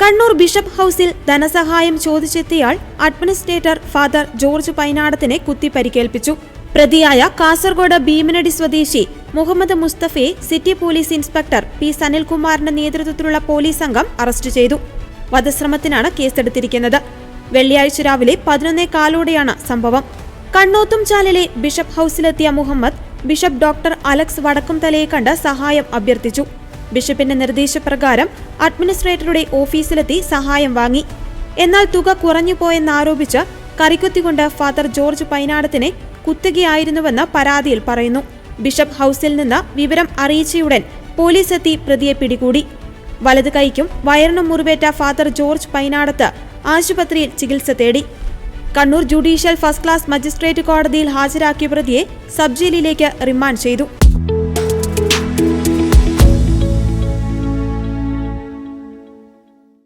Kannur bishop ഹൌസിൽ ധനസഹായം ചോദിച്ചെത്തിയാൾ അഡ്മിനിസ്ട്രേറ്റർ ഫാദർ ജോർജ് പൈനാടത്തിനെ കുത്തി പരിക്കേൽപ്പിച്ചു പ്രതിയായ കാസർഗോഡ് ഭീമനടി സ്വദേശി മുഹമ്മദ് മുസ്തഫയെ സിറ്റി പോലീസ് ഇൻസ്പെക്ടർ പി സനിൽകുമാറിന്റെ നേതൃത്വത്തിലുള്ള പോലീസ് സംഘം അറസ്റ്റ് ചെയ്തു. വധശ്രമത്തിനാണ് കേസെടുത്തിരിക്കുന്നത്. വെള്ളിയാഴ്ച രാവിലെ പതിനൊന്നേ കാലോടെയാണ് സംഭവം. കണ്ണോത്തുംചാലിലെ ബിഷപ്പ് ഹൌസിലെത്തിയ മുഹമ്മദ് ബിഷപ്പ് ഡോക്ടർ അലക്സ് വടക്കുംതലയെ കണ്ട് സഹായം അഭ്യർത്ഥിച്ചു. ബിഷപ്പിന്റെ നിർദ്ദേശപ്രകാരം അഡ്മിനിസ്ട്രേറ്ററുടെ ഓഫീസിലെത്തി സഹായം വാങ്ങി. എന്നാൽ തുക കുറഞ്ഞുപോയെന്നാരോപിച്ച് കറിക്കുത്തികൊണ്ട് ഫാദർ ജോർജ് പൈനാടത്തിനെ കുത്തുകയായിരുന്നുവെന്ന് പരാതിയിൽ പറയുന്നു. ബിഷപ്പ് ഹൌസിൽ നിന്ന് വിവരം അറിയിച്ചയുടൻ പോലീസ് എത്തി പ്രതിയെ പിടികൂടി. വലത് കൈക്കും വയറിനും മുറിവേറ്റ ഫാദർ ജോർജ് പൈനാടത്ത് ആശുപത്രിയിൽ ചികിത്സ തേടി. Kannur judicial first class magistrate കോടതിയിൽ ഹാജരാക്കിയ പ്രതിയെ സബ് ജയിലിലേക്ക് റിമാൻഡ് ചെയ്തു.